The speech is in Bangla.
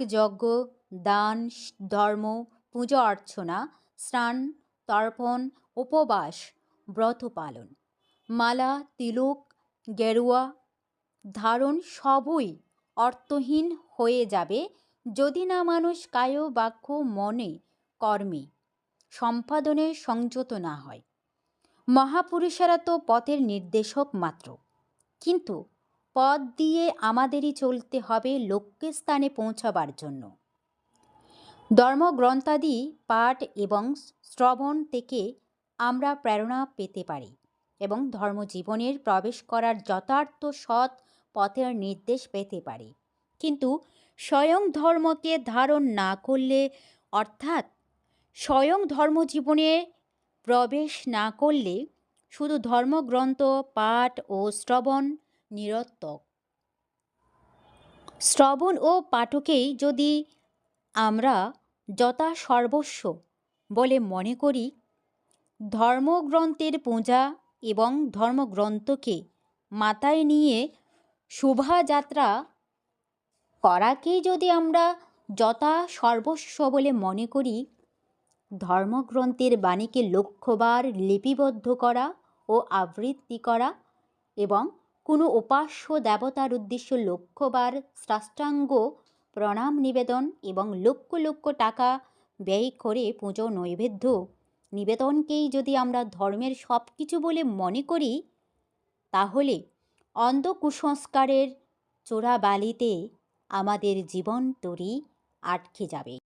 যজ্ঞ, দান ধর্ম, পুজো, অর্চনা, স্নান, তর্পণ, উপবাস, ব্রত পালন। মালা, তিলক, গেরুয়া ধারণ সবই অর্থহীন হয়ে যাবে যদি না মানুষ কায়, বাক্য, মনে, কর্মে সম্পাদনে সংযত না হয়। মহাপুরুষেরা তো পথের নির্দেশক মাত্র। কিন্তু পথ দিয়ে আমাদেরই চলতে হবে লক্ষ্যস্থানে পৌঁছাবার জন্য। ধর্মগ্রন্থাদি, পাঠ এবং শ্রবণ থেকে আমরা প্রেরণা পেতে পারি এবং ধর্মজীবনের প্রবেশ করার যথার্থ সৎ পথের নির্দেশ পেতে পারি। কিন্তু স্বয়ং ধর্মকে ধারণ না করলে, অর্থাৎ স্বয়ং ধর্মজীবনে প্রবেশ না করলে, শুধু ধর্মগ্রন্থ, পাঠ ও শ্রবণ নিরর্থক শ্রবণ ও পাঠকেই যদি আমরা যথা সর্বস্ব বলে মনে করি, ধর্মগ্রন্থের পূজা এবং ধর্মগ্রন্থকে মাথায় নিয়ে শোভাযাত্রা করাকেই যদি আমরা যথা সর্বস্ব বলে মনে করি, ধর্মগ্রন্থের বাণীকে লক্ষ্যবার লিপিবদ্ধ করা ও আবৃত্তি করা এবং কোনো উপাস্য দেবতার উদ্দেশ্য লক্ষ্যবার সাষ্টাঙ্গ প্রণাম নিবেদন এবং লক্ষ লক্ষ টাকা ব্যয় করে পুজো নৈবেদ্য। নিবেদনকেই যদি আমরা ধর্মের সব কিছু বলে মনে করি, তাহলে অন্ধ কুসংস্কারের চোরাবালিতে আমাদের জীবন তরি আটকে যাবে।